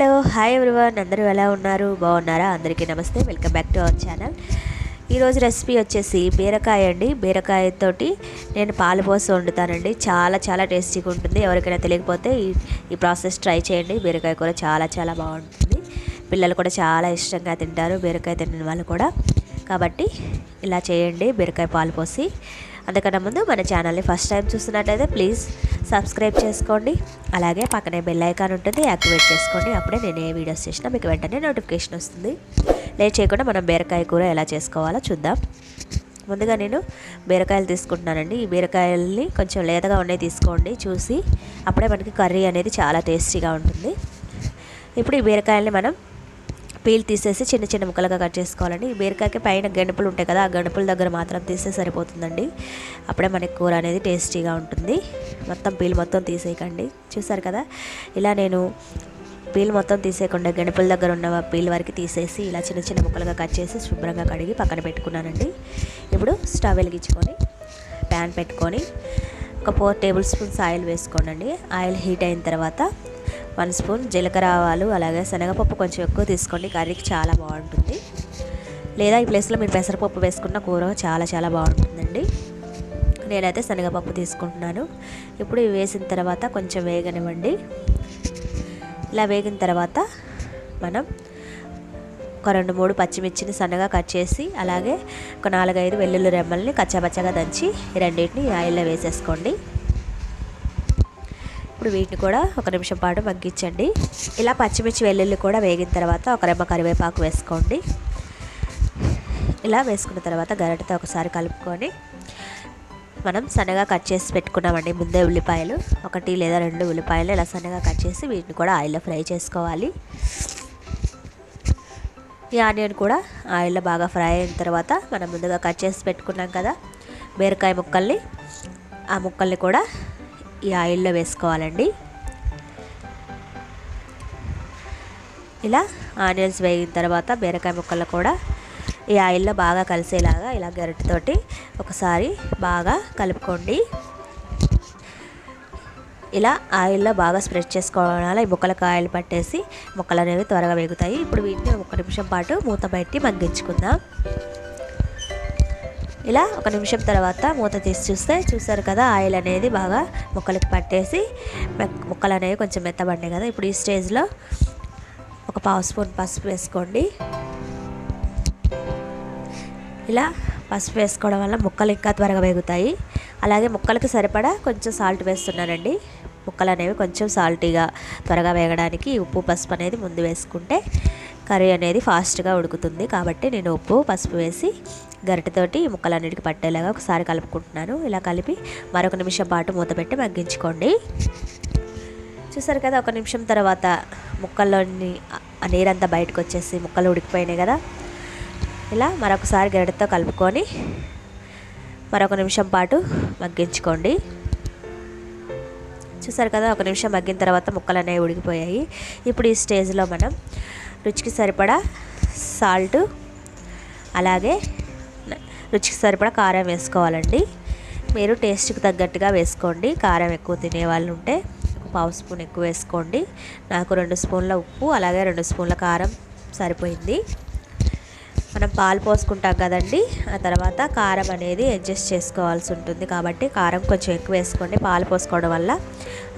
Hello hi everyone. అందరూ ఎలా ఉన్నారు? బాగున్నారా? అందరికీ నమస్తే. Welcome back to our channel. ఈరోజు రెసిపీ వచ్చేసి బీరకాయ అండి. బీరకాయతోటి నేను పాలు పోసి వండుతానండి. చాలా చాలా టేస్టీగా ఉంటుంది. ఎవరికైనా తెలియకపోతే ఈ ఈ ప్రాసెస్ ట్రై చేయండి. బీరకాయ కూర చాలా చాలా బాగుంటుంది. పిల్లలు కూడా చాలా ఇష్టంగా తింటారు బీరకాయ తినని వాళ్ళు కూడా. కాబట్టి ఇలా చేయండి. బీరకాయ పాలు పోసి అందుకన్నా ముందు మన ఛానల్ని ఫస్ట్ టైం చూస్తున్నట్లయితే ప్లీజ్ సబ్స్క్రైబ్ చేసుకోండి. అలాగే పక్కనే బెల్ ఐకాన్ ఉంటుంది యాక్టివేట్ చేసుకోండి. అప్పుడే నేను ఏ వీడియోస్ చేసినా మీకు వెంటనే నోటిఫికేషన్ వస్తుంది. లేట్ చేయకుండా మనం బీరకాయ కూర ఎలా చేసుకోవాలో చూద్దాం. ముందుగా నేను బీరకాయలు తీసుకుంటున్నానండి. ఈ బీరకాయల్ని కొంచెం లేతగా ఉన్నాయి తీసుకోండి చూసి అప్పుడే మనకి కర్రీ అనేది చాలా టేస్టీగా ఉంటుంది. ఇప్పుడు ఈ బీరకాయల్ని మనం పీల్ తీసేసి చిన్న చిన్న ముక్కలుగా కట్ చేసుకోవాలండి. బీరకాయకి పైన గణపులు ఉంటాయి కదా ఆ గణపుల దగ్గర మాత్రం తీస్తే సరిపోతుందండి. అప్పుడే మనకి కూర అనేది టేస్టీగా ఉంటుంది. మొత్తం పీల్ మొత్తం తీసేయకండి. చూసారు కదా ఇలా నేను పీల్ మొత్తం తీసేయకుండా గణపుల దగ్గర ఉన్న పీల్ వరకు తీసేసి ఇలా చిన్న చిన్న ముక్కలుగా కట్ చేసి శుభ్రంగా కడిగి పక్కన పెట్టుకున్నానండి. ఇప్పుడు స్టవ్ వెలిగించుకొని ప్యాన్ పెట్టుకొని ఒక ఫోర్ టేబుల్ స్పూన్స్ ఆయిల్ వేసుకోండి ఆయిల్ హీట్ అయిన తర్వాత వన్ స్పూన్ జీలకర్ర ఆవాలు అలాగే శనగపప్పు కొంచెం ఎక్కువ తీసుకోండి. కర్రీకి చాలా బాగుంటుంది. లేదా ఈ ప్లేస్లో మీరు పెసరపప్పు వేసుకున్న కూర చాలా చాలా బాగుంటుందండి. నేనైతే శనగపప్పు తీసుకుంటున్నాను. ఇప్పుడు ఇవి వేసిన తర్వాత కొంచెం వేగనివ్వండి. ఇలా వేగిన తర్వాత మనం ఒక రెండు మూడు పచ్చిమిర్చిని సన్నగా కట్ చేసి అలాగే ఒక నాలుగైదు వెల్లుల్లి రెమ్మల్ని కచ్చాపచ్చగా దంచి రెండింటిని ఆయిల్లో వేసేసుకోండి. ఇప్పుడు వీటిని కూడా ఒక నిమిషం పాటు మగ్గించండి. ఇలా పచ్చిమిర్చి వెల్లుల్లి కూడా వేగిన తర్వాత ఒక రెమ్మ కరివేపాకు వేసుకోండి. ఇలా వేసుకున్న తర్వాత గరిటతో ఒకసారి కలుపుకొని మనం సన్నగా కట్ చేసి పెట్టుకున్నామండి ముందే ఉల్లిపాయలు. ఒకటి లేదా రెండు ఉల్లిపాయలు ఇలా సన్నగా కట్ చేసి వీటిని కూడా ఆయిల్లో ఫ్రై చేసుకోవాలి. ఈ ఆనియన్ కూడా ఆయిల్లో బాగా ఫ్రై అయిన తర్వాత మనం ముందుగా కట్ చేసి పెట్టుకున్నాం కదా బీరకాయ ముక్కల్ని. ఆ ముక్కల్ని కూడా ఈ ఆయిల్లో వేసుకోవాలండి. ఇలా ఆనియన్స్ వేగిన తర్వాత బీరకాయ ముక్కలు కూడా ఈ ఆయిల్లో బాగా కలిసేలాగా ఇలా గరిటతోటి ఒకసారి బాగా కలుపుకోండి. ఇలా ఆయిల్లో బాగా స్ప్రెడ్ చేసుకోవడం వల్ల ఈ ముక్కలకు ఆయిల్ పట్టేసి ముక్కలు అనేవి త్వరగా వేగుతాయి. ఇప్పుడు వీటిని ఒక నిమిషం పాటు మూత పెట్టి మగ్గించుకుందాం. ఇలా ఒక నిమిషం తర్వాత మూత తీసి చూస్తే చూసారు కదా ఆయిల్ అనేది బాగా ముక్కలకి పట్టేసి ముక్కలు అనేవి కొంచెం మెత్తబడినాయి కదా. ఇప్పుడు ఈ స్టేజ్లో ఒక పావు స్పూన్ పసుపు వేసుకోండి. ఇలా పసుపు వేసుకోవడం వల్ల ముక్కలు ఇంకా త్వరగా వేగుతాయి. అలాగే ముక్కలకి సరిపడా కొంచెం సాల్ట్ వేస్తున్నానండి. ముక్కలు అనేవి కొంచెం సాల్టీగా త్వరగా వేగడానికి ఉప్పు పసుపు అనేది ముందు వేసుకుంటే కర్రీ అనేది ఫాస్ట్గా ఉడుకుతుంది. కాబట్టి నేను ఉప్పు పసుపు వేసి గరిటెతోటి ముక్కలన్నిటికి పట్టేలాగా ఒకసారి కలుపుకుంటున్నాను. ఇలా కలిపి మరొక నిమిషం పాటు మూత పెట్టి మగ్గించుకోండి. చూసారు కదా ఒక నిమిషం తర్వాత ముక్కల్లోని నీరంతా బయటకు వచ్చేసి ముక్కలు ఉడికిపోయినాయి కదా. ఇలా మరొకసారి గరిటతో కలుపుకొని మరొక నిమిషం పాటు మగ్గించుకోండి. చూసారు కదా ఒక నిమిషం మగ్గిన తర్వాత ముక్కలు అనేవి ఉడికిపోయాయి. ఇప్పుడు ఈ స్టేజ్లో మనం రుచికి సరిపడా సాల్ట్ అలాగే రుచికి సరిపడా కారం వేసుకోవాలండి. మీరు టేస్ట్కి తగ్గట్టుగా వేసుకోండి. కారం ఎక్కువ తినే వాళ్ళు ఉంటే పావు స్పూన్ ఎక్కువ వేసుకోండి. నాకు రెండు స్పూన్ల ఉప్పు అలాగే రెండు స్పూన్ల కారం సరిపోయింది. మనం పాలు పోసుకుంటాం కదండి. ఆ తర్వాత కారం అనేది అడ్జస్ట్ చేసుకోవాల్సి ఉంటుంది. కాబట్టి కారం కొంచెం ఎక్కువ వేసుకోండి. పాలు పోసుకోవడం వల్ల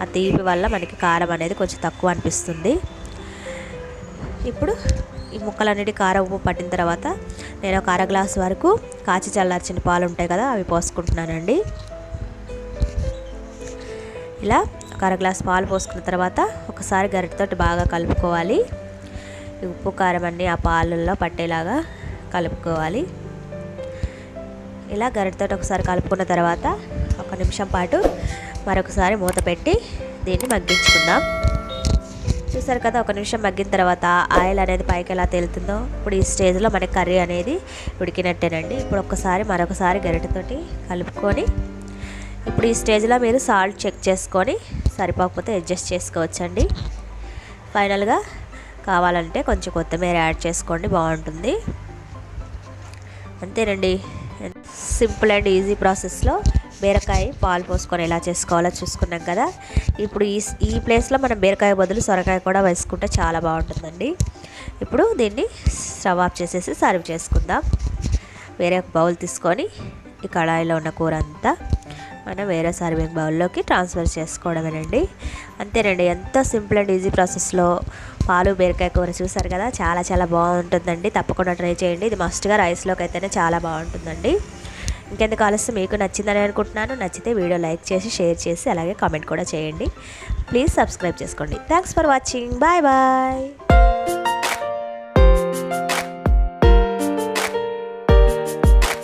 ఆ తీపి వల్ల మనకి కారం అనేది కొంచెం తక్కువ అనిపిస్తుంది. ఇప్పుడు ఈ ముక్కలన్నిటి కారం ఉప్పు పట్టిన తర్వాత నేను ఒక అర గ్లాస్ వరకు కాచి చల్లార్చిన పాలు ఉంటాయి కదా అవి పోసుకుంటున్నానండి. ఇలా ఒక అర గ్లాస్ పాలు పోసుకున్న తర్వాత ఒకసారి గరిటతోటి బాగా కలుపుకోవాలి. ఈ ఉప్పు కారం అన్నీ ఆ పాలల్లో పట్టేలాగా కలుపుకోవాలి. ఇలా గరిటతో ఒకసారి కలుపుకున్న తర్వాత ఒక నిమిషం పాటు మరొకసారి మూత పెట్టి దీన్ని మగ్గించుకుందాం. చూసారు కదా ఒక నిమిషం మగ్గిన తర్వాత ఆయిల్ అనేది పైకి ఎలా తేలుతుందో ఇప్పుడు ఈ స్టేజ్లో మనకి కర్రీ అనేది ఉడికినట్టేనండి. ఇప్పుడు ఒక్కసారి మరొకసారి గరిటతోటి కలుపుకొని ఇప్పుడు ఈ స్టేజ్లో మీరు సాల్ట్ చెక్ చేసుకొని సరిపోకపోతే అడ్జస్ట్ చేసుకోవచ్చండి. ఫైనల్గా కావాలంటే కొంచెం కొత్తిమీర యాడ్ చేసుకోండి బాగుంటుంది. అంతేనండి. సింపుల్ అండ్ ఈజీ ప్రాసెస్లో బీరకాయ పాలు పోసుకొని ఎలా చేసుకోవాలో చూసుకున్నాం కదా. ఇప్పుడు ఈ ఈ ప్లేస్లో మనం బీరకాయ బదులు సొరకాయ కూడా వేసుకుంటే చాలా బాగుంటుందండి. ఇప్పుడు దీన్ని స్టవ్ ఆఫ్ చేసేసి సర్వ్ చేసుకుందాం. వేరే ఒక బౌల్ తీసుకొని ఈ కళాయిలో ఉన్న కూర అంతా మనం వేరే సర్వింగ్ బౌల్లోకి ట్రాన్స్ఫర్ చేసుకోవడమేనండి. అంతేనండి ఎంతో సింపుల్ అండ్ ఈజీ ప్రాసెస్లో పాలు బీరకాయ కూర చూసారు కదా. చాలా చాలా బాగుంటుందండి. తప్పకుండా ట్రై చేయండి. ఇది మస్ట్గా రైస్లోకి అయితేనే చాలా బాగుంటుందండి. ఇంకెందుకు ఆలస్యం? మీకు నచ్చిందని అనుకుంటున్నాను. నచ్చితే వీడియో లైక్ చేసి షేర్ చేసి అలాగే కామెంట్ కూడా చేయండి. ప్లీజ్ సబ్స్క్రైబ్ చేసుకోండి. Thanks for watching. Bye bye.